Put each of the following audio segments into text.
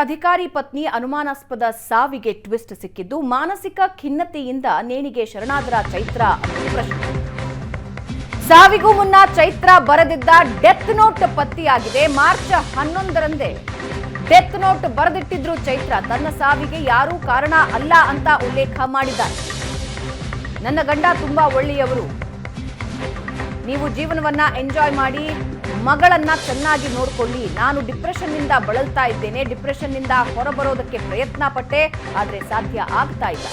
ಅಧಿಕಾರಿ ಪತ್ನಿ ಅನುಮಾನಾಸ್ಪದ ಸಾವಿಗೆ ಟ್ವಿಸ್ಟ್ ಸಿಕ್ಕಿದ್ದು, ಮಾನಸಿಕ ಖಿನ್ನತೆಯಿಂದ ನೇಣಿಗೆ ಶರಣಾದರ ಚೈತ್ರ ಪ್ರಶ್ನೆ. ಸಾವಿಗೂ ಮುನ್ನ ಚೈತ್ರ ಬರೆದಿದ್ದ ಡೆತ್ ನೋಟ್ ಪತ್ತೆಯಾಗಿದೆ. ಮಾರ್ಚ್ ಹನ್ನೊಂದರಂದೇ ಡೆತ್ ನೋಟ್ ಬರೆದಿಟ್ಟಿದ್ರು ಚೈತ್ರ. ತನ್ನ ಸಾವಿಗೆ ಯಾರೂ ಕಾರಣ ಅಲ್ಲ ಅಂತ ಉಲ್ಲೇಖ ಮಾಡಿದ್ದಾರೆ. ನನ್ನ ಗಂಡ ತುಂಬಾ ಒಳ್ಳೆಯವರು. ನೀವು ಜೀವನವನ್ನ ಎಂಜಾಯ್ ಮಾಡಿ ಮಗಳನ್ನ ಚೆನ್ನಾಗಿ ನೋಡ್ಕೊಳ್ಳಿ. ನಾನು ಡಿಪ್ರೆಷನ್ನಿಂದ ಬಳಲ್ತಾ ಇದ್ದೇನೆ. ಡಿಪ್ರೆಷನ್ನಿಂದ ಹೊರಬರೋದಕ್ಕೆ ಪ್ರಯತ್ನ ಪಟ್ಟೆ ಆದ್ರೆ ಸಾಧ್ಯ ಆಗ್ತಾ ಇಲ್ಲ.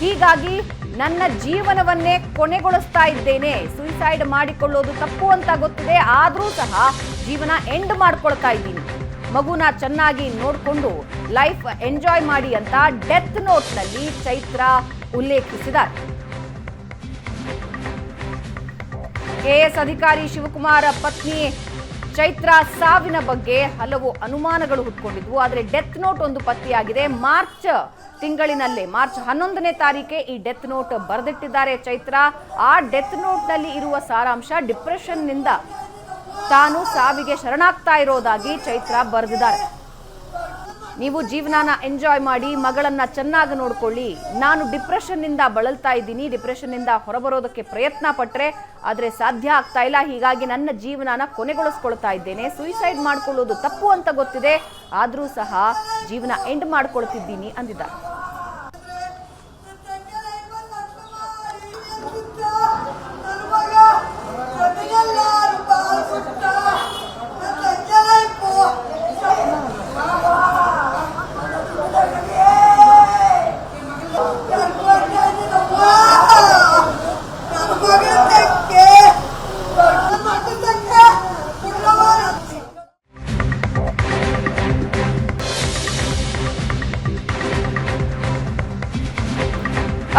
ಹೀಗಾಗಿ ನನ್ನ ಜೀವನವನ್ನೇ ಕೊನೆಗೊಳಿಸ್ತಾ ಇದ್ದೇನೆ. ಸುಯಿಸೈಡ್ ಮಾಡಿಕೊಳ್ಳೋದು ತಪ್ಪು ಅಂತ ಗೊತ್ತಿದೆ. ಆದರೂ ಸಹ ಜೀವನ ಎಂಡ್ ಮಾಡ್ಕೊಳ್ತಾ ಇದ್ದೀನಿ. ಮಗುನ ಚೆನ್ನಾಗಿ ನೋಡಿಕೊಂಡು ಲೈಫ್ ಎಂಜಾಯ್ ಮಾಡಿ ಅಂತ ಡೆತ್ ನೋಟ್ನಲ್ಲಿ ಚೈತ್ರ ಉಲ್ಲೇಖಿಸಿದ್ದಾರೆ. ಕೆಎಸ್ ಅಧಿಕಾರಿ ಶಿವಕುಮಾರ ಪತ್ನಿ ಚೈತ್ರ ಸಾವಿನ ಬಗ್ಗೆ ಹಲವು ಅನುಮಾನಗಳು ಹುಟ್ಕೊಂಡಿದ್ವು. ಆದರೆ ಡೆತ್ ನೋಟ್ ಒಂದು ಪತ್ತೆಯಾಗಿದೆ. ಮಾರ್ಚ್ ತಿಂಗಳಿನಲ್ಲೇ, ಮಾರ್ಚ್ ಹನ್ನೊಂದನೇ ತಾರೀಕೆ ಈ ಡೆತ್ ನೋಟ್ ಬರೆದಿಟ್ಟಿದ್ದಾರೆ ಚೈತ್ರ. ಆ ಡೆತ್ ನೋಟ್ನಲ್ಲಿ ಇರುವ ಸಾರಾಂಶ, ಡಿಪ್ರೆಷನ್ನಿಂದ ತಾನು ಸಾವಿಗೆ ಶರಣಾಗ್ತಾ ಇರೋದಾಗಿ ಚೈತ್ರ ಬರೆದಿದ್ದಾರೆ. ನೀವು ಜೀವನಾನ ಎಂಜಾಯ್ ಮಾಡಿ ಮಗಳನ್ನ ಚೆನ್ನಾಗಿ ನೋಡ್ಕೊಳ್ಳಿ. ನಾನು ಡಿಪ್ರೆಷನ್ನಿಂದ ಬಳಲ್ತಾ ಇದ್ದೀನಿ ಡಿಪ್ರೆಷನ್ನಿಂದ ಹೊರಬರೋದಕ್ಕೆ ಪ್ರಯತ್ನ ಪಟ್ಟರೆ ಆದರೆ ಸಾಧ್ಯ ಆಗ್ತಾ ಇಲ್ಲ. ಹೀಗಾಗಿ ನನ್ನ ಜೀವನಾನ ಕೊನೆಗೊಳಿಸ್ಕೊಳ್ತಾ ಇದ್ದೇನೆ. ಸುಯಿಸೈಡ್ ಮಾಡ್ಕೊಳ್ಳೋದು ತಪ್ಪು ಅಂತ ಗೊತ್ತಿದೆ. ಆದರೂ ಸಹ ಜೀವನ ಎಂಡ್ ಮಾಡ್ಕೊಳ್ತಿದ್ದೀನಿ ಅಂದಿದ್ದಾರೆ.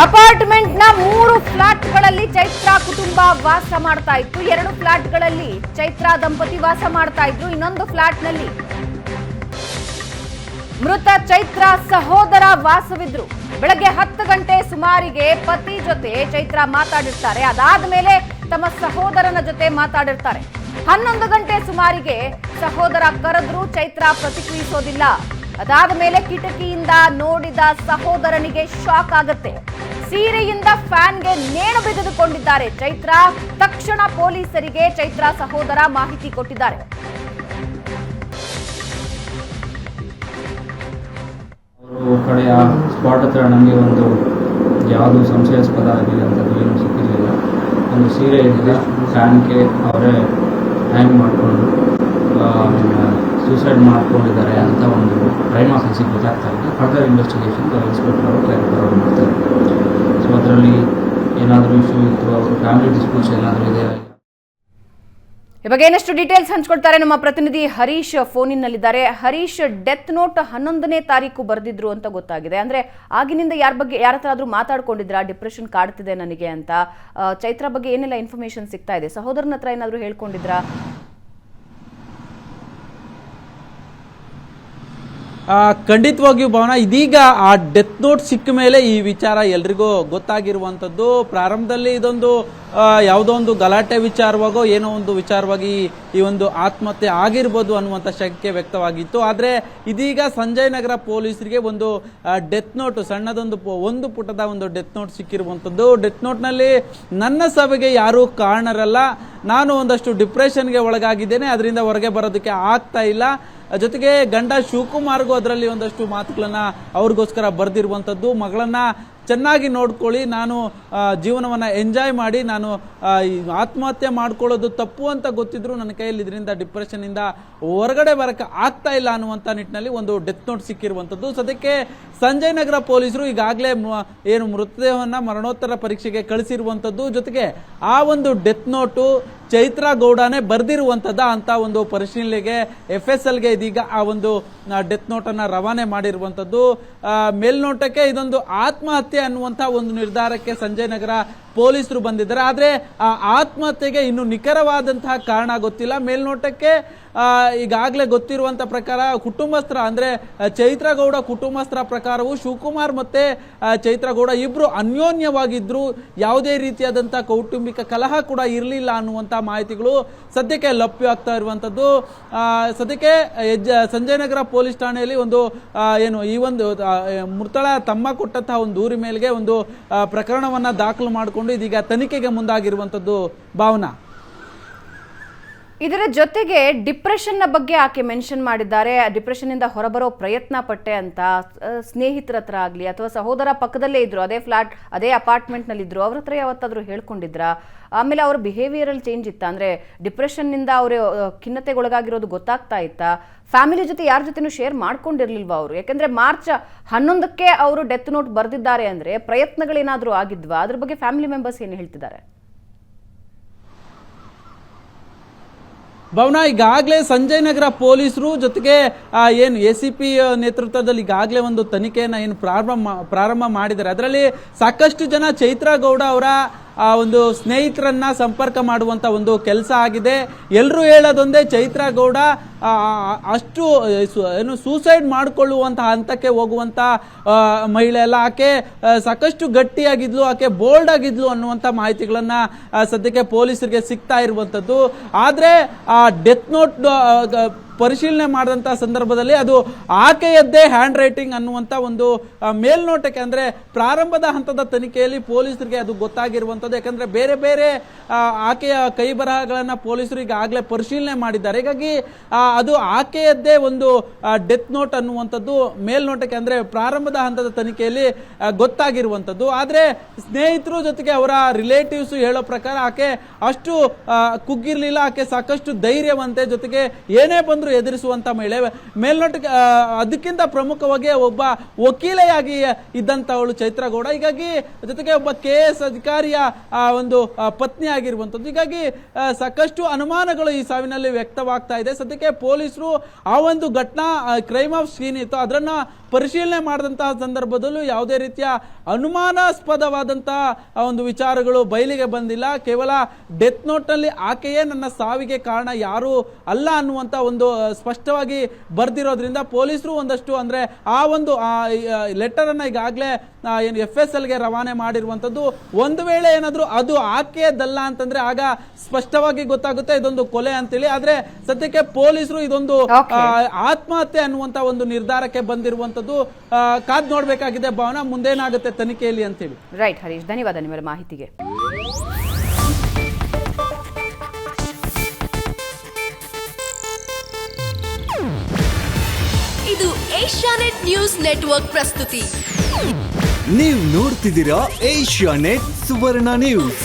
ಅಪಾರ್ಟ್ಮೆಂಟ್ನ ಮೂರು ಫ್ಲಾಟ್ಗಳಲ್ಲಿ ಚೈತ್ರ ಕುಟುಂಬ ವಾಸ ಮಾಡ್ತಾ ಇತ್ತು. ಎರಡು ಫ್ಲಾಟ್ಗಳಲ್ಲಿ ಚೈತ್ರ ದಂಪತಿ ವಾಸ ಮಾಡ್ತಾ ಇದ್ರು. ಇನ್ನೊಂದು ಫ್ಲಾಟ್ನಲ್ಲಿ ಮೃತ ಚೈತ್ರ ಸಹೋದರ ವಾಸವಿದ್ರು. ಬೆಳಗ್ಗೆ ಹತ್ತು ಗಂಟೆ ಸುಮಾರಿಗೆ ಪತಿ ಜೊತೆ ಚೈತ್ರ ಮಾತಾಡಿರ್ತಾರೆ. ಅದಾದ ಮೇಲೆ ತಮ್ಮ ಸಹೋದರನ ಜೊತೆ ಮಾತಾಡಿರ್ತಾರೆ. ಹನ್ನೊಂದು ಗಂಟೆ ಸುಮಾರಿಗೆ ಸಹೋದರ ಕರೆದ್ರು ಚೈತ್ರ ಪ್ರತಿಕ್ರಿಯಿಸೋದಿಲ್ಲ. ಅದಾದ ಮೇಲೆ ಕಿಟಕಿಯಿಂದ ನೋಡಿದ ಸಹೋದರನಿಗೆ ಶಾಕ್ ಆಗತ್ತೆ. ಸೀರೆಯಿಂದ ಫ್ಯಾನ್ಗೆ ನೇಣು ಬಿಗಿದುಕೊಂಡಿದ್ದಾರೆ ಚೈತ್ರ, ತಕ್ಷಣ ಪೊಲೀಸರಿಗೆ ಚೈತ್ರ ಸಹೋದರ ಮಾಹಿತಿ ಕೊಟ್ಟಿದ್ದಾರೆ. ಕಡೆಯ ಸ್ಪಾಟ್ ಹತ್ರ ನಮಗೆ ಒಂದು ಯಾವುದು ಸಂಶಯಾಸ್ಪದ ಆಗಿರೋಂಥದ್ದು ಏನು ಸಿಕ್ಕಿರಲಿಲ್ಲ. ಒಂದು ಸೀರೆ ಇದೆ, ಫ್ಯಾನ್ಗೆ ಅವರೇ ಹ್ಯಾಂಗ್ ಮಾಡಿಕೊಂಡು ಸೂಸೈಡ್ ಮಾಡ್ಕೊಂಡಿದ್ದಾರೆ ಅಂತ ಒಂದು ಕ್ರೈಮ್ ಆಫೀಸಿಗೆ ಗೊತ್ತಾಗ್ತಾ ಇದೆ. ಫರ್ದರ್ ಇನ್ವೆಸ್ಟಿಗೇಷನ್ ಇನ್ಸ್ಪೆಕ್ಟರ್ ಅವರು ಕ್ಲೈಮ್ ಮಾಡ್ತಾರೆ. ಸೊ ಅದರಲ್ಲಿ ಏನಾದರೂ ಇಶ್ಯೂ ಅವ್ರ ಫ್ಯಾಮಿಲಿ ಡಿಸ್ಪ್ಯೂಟ್ಸ್ ಏನಾದರೂ ಇದೆ ಈ ಬಗ್ಗೆ ಏನಷ್ಟು ಡೀಟೇಲ್ಸ್ ಹಂಚ್ಕೊಳ್ತಾರೆ ನಮ್ಮ ಪ್ರತಿನಿಧಿ ಹರೀಶ್ ಫೋನಿನಲ್ಲಿದ್ದಾರೆ. ಹರೀಶ್ ಡೆತ್ ನೋಟ್ ಹನ್ನೊಂದನೇ ತಾರೀಕು ಬರೆದಿದ್ರು ಅಂತ ಗೊತ್ತಾಗಿದೆ. ಅಂದ್ರೆ ಆಗಿನಿಂದ ಯಾರ ಬಗ್ಗೆ, ಯಾರ ಹತ್ರ ಆದ್ರೂ ಮಾತಾಡ್ಕೊಂಡಿದ್ರಾ ಡಿಪ್ರೆಷನ್ ಕಾಡ್ತಿದೆ ನನಗೆ ಅಂತ. ಚೈತ್ರ ಬಗ್ಗೆ ಏನೆಲ್ಲ ಇನ್ಫಾರ್ಮೇಶನ್ ಸಿಗ್ತಾ ಇದೆ? ಸಹೋದರನ ಹತ್ರ ಏನಾದ್ರೂ ಹೇಳ್ಕೊಂಡಿದ್ರಾ ಖಂಡಿತವಾಗಿಯೂ ಭವನ, ಇದೀಗ ಆ ಡೆತ್ ನೋಟ್ ಸಿಕ್ಕ ಮೇಲೆ ಈ ವಿಚಾರ ಎಲ್ರಿಗೂ ಗೊತ್ತಾಗಿರುವಂಥದ್ದು. ಪ್ರಾರಂಭದಲ್ಲಿ ಇದೊಂದು ಯಾವುದೋ ಒಂದು ಗಲಾಟೆ ವಿಚಾರವಾಗೋ, ಏನೋ ಒಂದು ವಿಚಾರವಾಗಿ ಈ ಒಂದು ಆತ್ಮಹತ್ಯೆ ಆಗಿರ್ಬೋದು ಅನ್ನುವಂಥ ಶಂಕೆ ವ್ಯಕ್ತವಾಗಿತ್ತು. ಆದರೆ ಇದೀಗ ಸಂಜಯ್ ನಗರ ಪೊಲೀಸರಿಗೆ ಒಂದು ಡೆತ್ ನೋಟ್ ಸಣ್ಣದೊಂದು ಒಂದು ಪುಟದ ಒಂದು ಡೆತ್ ನೋಟ್ ಸಿಕ್ಕಿರುವಂಥದ್ದು. ಡೆತ್ ನೋಟ್ನಲ್ಲಿ ನನ್ನ ಸಭೆಗೆ ಯಾರೂ ಕಾರಣರಲ್ಲ. ನಾನು ಒಂದಷ್ಟು ಡಿಪ್ರೆಷನ್ಗೆ ಒಳಗಾಗಿದ್ದೇನೆ. ಅದರಿಂದ ಹೊರಗೆ ಬರೋದಕ್ಕೆ ಆಗ್ತಾ ಇಲ್ಲ. ಜೊತೆಗೆ ಗಂಡ ಶಿವಕುಮಾರ್ಗೂ ಅದರಲ್ಲಿ ಒಂದಷ್ಟು ಮಾತುಗಳನ್ನ ಅವ್ರಿಗೋಸ್ಕರ ಬರೆದಿರುವಂಥದ್ದು ಮಗಳನ್ನ ಚೆನ್ನಾಗಿ ನೋಡ್ಕೊಳ್ಳಿ, ನಾನು ಜೀವನವನ್ನು ಎಂಜಾಯ್ ಮಾಡಿ, ನಾನು ಆತ್ಮಹತ್ಯೆ ಮಾಡ್ಕೊಳ್ಳೋದು ತಪ್ಪು ಅಂತ ಗೊತ್ತಿದ್ರು ನನ್ನ ಕೈಯಲ್ಲಿ ಇದರಿಂದ ಡಿಪ್ರೆಷನಿಂದ ಹೊರಗಡೆ ಬರೋಕ್ಕೆ ಆಗ್ತಾ ಇಲ್ಲ ಅನ್ನುವಂಥ ನಿಟ್ಟಿನಲ್ಲಿ ಒಂದು ಡೆತ್ ನೋಟ್ ಸಿಕ್ಕಿರುವಂಥದ್ದು ಸದ್ಯಕ್ಕೆ ಸಂಜಯ್ ನಗರ ಪೊಲೀಸರು ಈಗಾಗಲೇ ಏನು ಮೃತದೇಹವನ್ನು ಮರಣೋತ್ತರ ಪರೀಕ್ಷೆಗೆ ಕಳಿಸಿರುವಂಥದ್ದು ಜೊತೆಗೆ ಆ ಒಂದು ಡೆತ್ ನೋಟು ಚೈತ್ರ ಗೌಡನೇ ಬರೆದಿರುವಂಥದ್ದ ಅಂತ ಒಂದು ಪರಿಶೀಲನೆಗೆ ಎಫ್ ಎಸ್ ಎಲ್ಗೆ ಇದೀಗ ಆ ಒಂದು ಡೆತ್ ನೋಟನ್ನು ರವಾನೆ ಮಾಡಿರುವಂಥದ್ದು ಮೇಲ್ನೋಟಕ್ಕೆ ಇದೊಂದು ಆತ್ಮಹತ್ಯೆ ಅನ್ನುವಂಥ ಒಂದು ನಿರ್ಧಾರಕ್ಕೆ ಸಂಜಯ್ ನಗರ ಪೊಲೀಸರು ಬಂದಿದ್ದಾರೆ. ಆದರೆ, ಆ ಆತ್ಮಹತ್ಯೆಗೆ ಇನ್ನು ನಿಖರವಾದಂತಹ ಕಾರಣ ಗೊತ್ತಿಲ್ಲ. ಮೇಲ್ನೋಟಕ್ಕೆ ಈಗಾಗಲೇ ಗೊತ್ತಿರುವಂಥ ಪ್ರಕಾರ ಕುಟುಂಬಸ್ಥರ, ಅಂದರೆ ಚೈತ್ರಗೌಡ ಚೈತ್ರ ಗೌಡ ಕುಟುಂಬಸ್ಥರ ಪ್ರಕಾರವು ಶಿವಕುಮಾರ್ ಮತ್ತು ಚೈತ್ರಗೌಡ ಇಬ್ಬರು ಅನ್ಯೋನ್ಯವಾಗಿದ್ದರು ಯಾವುದೇ ರೀತಿಯಾದಂಥ ಕೌಟುಂಬಿಕ ಕಲಹ ಕೂಡ ಇರಲಿಲ್ಲ ಅನ್ನುವಂಥ ಮಾಹಿತಿಗಳು ಸದ್ಯಕ್ಕೆ ಲಭ್ಯ ಆಗ್ತಾ ಇರುವಂತದ್ದು. ಸದ್ಯಕ್ಕೆ ಸಂಜಯ್ ನಗರ ಪೊಲೀಸ್ ಠಾಣೆಯಲ್ಲಿ ಒಂದು ಏನು, ಈ ಒಂದು ಮೃತಳ ತಮ್ಮ ಕೊಟ್ಟಂತಹ ಒಂದು ದೂರಿ ಮೇಲೆಗೆ ಒಂದು ಪ್ರಕರಣವನ್ನ ದಾಖಲು ಮಾಡಿಕೊಂಡು ಇದೀಗ ತನಿಖೆಗೆ ಮುಂದಾಗಿರುವಂಥದ್ದು ಭಾವನಾ. ಇದರ ಜೊತೆಗೆ ಡಿಪ್ರೆಷನ್ನ ಬಗ್ಗೆ ಆಕೆ ಮೆನ್ಷನ್ ಮಾಡಿದ್ದಾರೆ. ಡಿಪ್ರೆಷನ್ನಿಂದ ಹೊರಬರೋ ಪ್ರಯತ್ನ ಪಟ್ಟೆ ಅಂತ ಸ್ನೇಹಿತರ ಹತ್ರ ಆಗಲಿ ಅಥವಾ ಸಹೋದರ ಪಕ್ಕದಲ್ಲೇ ಇದ್ರು, ಅದೇ ಫ್ಲಾಟ್, ಅದೇ ಅಪಾರ್ಟ್ಮೆಂಟ್ನಲ್ಲಿ ಇದ್ರು ಅವ್ರ ಹತ್ರ ಯಾವತ್ತಾದರೂ ಹೇಳ್ಕೊಂಡಿದ್ರ? ಆಮೇಲೆ ಅವ್ರ ಬಿಹೇವಿಯರಲ್ ಚೇಂಜ್ ಇತ್ತ? ಅಂದರೆ ಡಿಪ್ರೆಷನ್ನಿಂದ ಅವರು ಖಿನ್ನತೆಗೊಳಗಾಗಿರೋದು ಗೊತ್ತಾಗ್ತಾ ಇತ್ತಾ? ಫ್ಯಾಮಿಲಿ ಜೊತೆ ಯಾರ ಜೊತೆನೂ ಶೇರ್ ಮಾಡ್ಕೊಂಡಿರ್ಲಿಲ್ವಾ ಅವರು? ಯಾಕಂದ್ರೆ ಮಾರ್ಚ್ ಹನ್ನೊಂದಕ್ಕೆ ಅವರು ಡೆತ್ ನೋಟ್ ಬರೆದಿದ್ದಾರೆ ಅಂದ್ರೆ ಪ್ರಯತ್ನಗಳೇನಾದರೂ ಆಗಿದ್ವಾ? ಅದ್ರ ಬಗ್ಗೆ ಫ್ಯಾಮಿಲಿ ಮೆಂಬರ್ಸ್ ಏನು ಹೇಳ್ತಿದ್ದಾರೆ? ಭವನ, ಈಗಾಗಲೇ ಸಂಜಯ್ ನಗರ ಪೊಲೀಸರು ಜೊತೆಗೆ ಏನು ಎ ಸಿ ಪಿ ನೇತೃತ್ವದಲ್ಲಿ ಈಗಾಗಲೇ ಒಂದು ತನಿಖೆಯನ್ನು ಏನು ಪ್ರಾರಂಭ ಪ್ರಾರಂಭ ಮಾಡಿದ್ದಾರೆ. ಅದರಲ್ಲಿ ಸಾಕಷ್ಟು ಜನ ಚೈತ್ರ ಗೌಡ ಅವರ, ಆ, ಒಂದು ಸ್ನೇಹಿತರನ್ನ ಸಂಪರ್ಕ ಮಾಡುವಂತ ಒಂದು ಕೆಲಸ ಆಗಿದೆ. ಎಲ್ಲರೂ ಹೇಳೋದೊಂದೇ ಚೈತ್ರ ಗೌಡ ಅಷ್ಟು ಏನು ಸೂಸೈಡ್ ಮಾಡಿಕೊಳ್ಳುವಂಥ ಹಂತಕ್ಕೆ ಹೋಗುವಂಥ ಮಹಿಳೆ ಅಲ್ಲ. ಆಕೆ ಸಾಕಷ್ಟು ಗಟ್ಟಿಯಾಗಿದ್ಲು, ಆಕೆ ಬೋಲ್ಡ್ ಆಗಿದ್ಲು ಅನ್ನುವಂಥ ಮಾಹಿತಿಗಳನ್ನು ಸದ್ಯಕ್ಕೆ ಪೊಲೀಸರಿಗೆ ಸಿಗ್ತಾ ಇರುವಂಥದ್ದು. ಆದರೆ, ಆ ಡೆತ್ ನೋಟ್ ಪರಿಶೀಲನೆ ಮಾಡಿದಂಥ ಸಂದರ್ಭದಲ್ಲಿ ಅದು ಆಕೆಯದ್ದೇ ಹ್ಯಾಂಡ್ ರೈಟಿಂಗ್ ಅನ್ನುವಂಥ ಒಂದು ಮೇಲ್ನೋಟಕ್ಕೆ ಅಂದರೆ ಪ್ರಾರಂಭದ ಹಂತದ ತನಿಖೆಯಲ್ಲಿ ಪೊಲೀಸರಿಗೆ ಅದು ಗೊತ್ತಾಗಿರುವಂಥದ್ದು. ಯಾಕಂದರೆ ಬೇರೆ ಬೇರೆ ಆಕೆಯ ಕೈ ಬರಹಗಳನ್ನು ಪೊಲೀಸರು ಈಗಾಗಲೇ ಪರಿಶೀಲನೆ ಮಾಡಿದ್ದಾರೆ. ಹೀಗಾಗಿ ಅದು ಆಕೆಯದ್ದೇ ಒಂದು ಡೆತ್ ನೋಟ್ ಅನ್ನುವಂಥದ್ದು, ಮೇಲ್ನೋಟಕ್ಕೆ ಅಂದರೆ ಪ್ರಾರಂಭದ ಹಂತದ ತನಿಖೆಯಲ್ಲಿ ಗೊತ್ತಾಗಿರುವಂಥದ್ದು. ಆದರೆ ಸ್ನೇಹಿತರು ಜೊತೆಗೆ ಅವರ ರಿಲೇಟಿವ್ಸ್ ಹೇಳೋ ಪ್ರಕಾರ ಆಕೆ ಅಷ್ಟು ಕುಗ್ಗಿರಲಿಲ್ಲ, ಆಕೆ ಸಾಕಷ್ಟು ಧೈರ್ಯವಂತೆ ಜೊತೆಗೆ ಏನೇ ಬಂದರೂ ಎದುರಿಸುವಂಥ ಮಹಿಳೆ. ಮೇಲ್ನೋಟಕ್ಕೆ ಅದಕ್ಕಿಂತ ಪ್ರಮುಖವಾಗಿ ಒಬ್ಬ ವಕೀಲೆಯಾಗಿ ಇದ್ದಂಥವಳು ಚೈತ್ರಗೌಡ. ಹೀಗಾಗಿ ಜೊತೆಗೆ ಒಬ್ಬ ಕೆ ಎಸ್ ಅಧಿಕಾರಿಯ ಒಂದು ಪತ್ನಿ ಆಗಿರುವಂಥದ್ದು ಹೀಗಾಗಿ ಸಾಕಷ್ಟು ಅನುಮಾನಗಳು ಈ ಸಾವಿನಲ್ಲಿ ವ್ಯಕ್ತವಾಗ್ತಾ ಇದೆ. ಸದ್ಯಕ್ಕೆ ಪೊಲೀಸರು ಆ ಒಂದು ಘಟನಾ ಕ್ರೈಮ್ ಆಫ್ ಸೀನ್ ಇತ್ತು ಅದನ್ನ ಪರಿಶೀಲನೆ ಮಾಡಿದಂತಹ ಸಂದರ್ಭದಲ್ಲೂ ಯಾವುದೇ ರೀತಿಯ ಅನುಮಾನಾಸ್ಪದವಾದಂತಹ ಒಂದು ವಿಚಾರಗಳು ಬಯಲಿಗೆ ಬಂದಿಲ್ಲ. ಕೇವಲ ಡೆತ್ ನೋಟ್ನಲ್ಲಿ ಆಕೆಯೇ ನನ್ನ ಸಾವಿಗೆ ಕಾರಣ ಯಾರು ಅಲ್ಲ ಅನ್ನುವಂತ ಒಂದು ಸ್ಪಷ್ಟವಾಗಿ ಬರ್ದಿರೋದ್ರಿಂದ ಪೊಲೀಸರು ಒಂದಷ್ಟು ಅಂದ್ರೆ ಆ ಒಂದು ಲೆಟರ್ ಅನ್ನ ಈಗಾಗಲೇ ಏನು ಎಫ್ ಎಸ್ ಎಲ್ಗೆ ರವಾನೆ ಮಾಡಿರುವಂತದ್ದು ಒಂದು ವೇಳೆ ಏನಾದರೂ ಅದು ಆಕೆಯದಲ್ಲ ಅಂತಂದ್ರೆ ಆಗ ಸ್ಪಷ್ಟವಾಗಿ ಗೊತ್ತಾಗುತ್ತೆ ಇದೊಂದು ಕೊಲೆ ಅಂತೇಳಿ. ಆದ್ರೆ ಸದ್ಯಕ್ಕೆ ಪೊಲೀಸರು ಇದೊಂದು ಆತ್ಮಹತ್ಯೆ ಅನ್ನುವಂತ ಒಂದು ನಿರ್ಧಾರಕ್ಕೆ ಬಂದಿರುವಂತದ್ದು ಆ, ಕಾದ್ ನೋಡಬೇಕಾಗಿದೆ ಭಾವನಾ ಮುಂದೇನಾಗುತ್ತೆ ತನಿಖೆಯಲ್ಲಿ ಅಂತೇಳಿ ರೈಟ್ ಹರೀಶ್ ಧನ್ಯವಾದ ನಿಮ್ಮ ಮಾಹಿತಿಗೆ. ಇದು ಏಷ್ಯಾನೆಟ್ ನ್ಯೂಸ್ ನೆಟ್ವರ್ಕ್ ಪ್ರಸ್ತುತಿ. ನೀವು ನೋಡ್ತಿದ್ದೀರಾ ಏಷ್ಯಾ ನೆಟ್ ಸುವರ್ಣ ನ್ಯೂಸ್.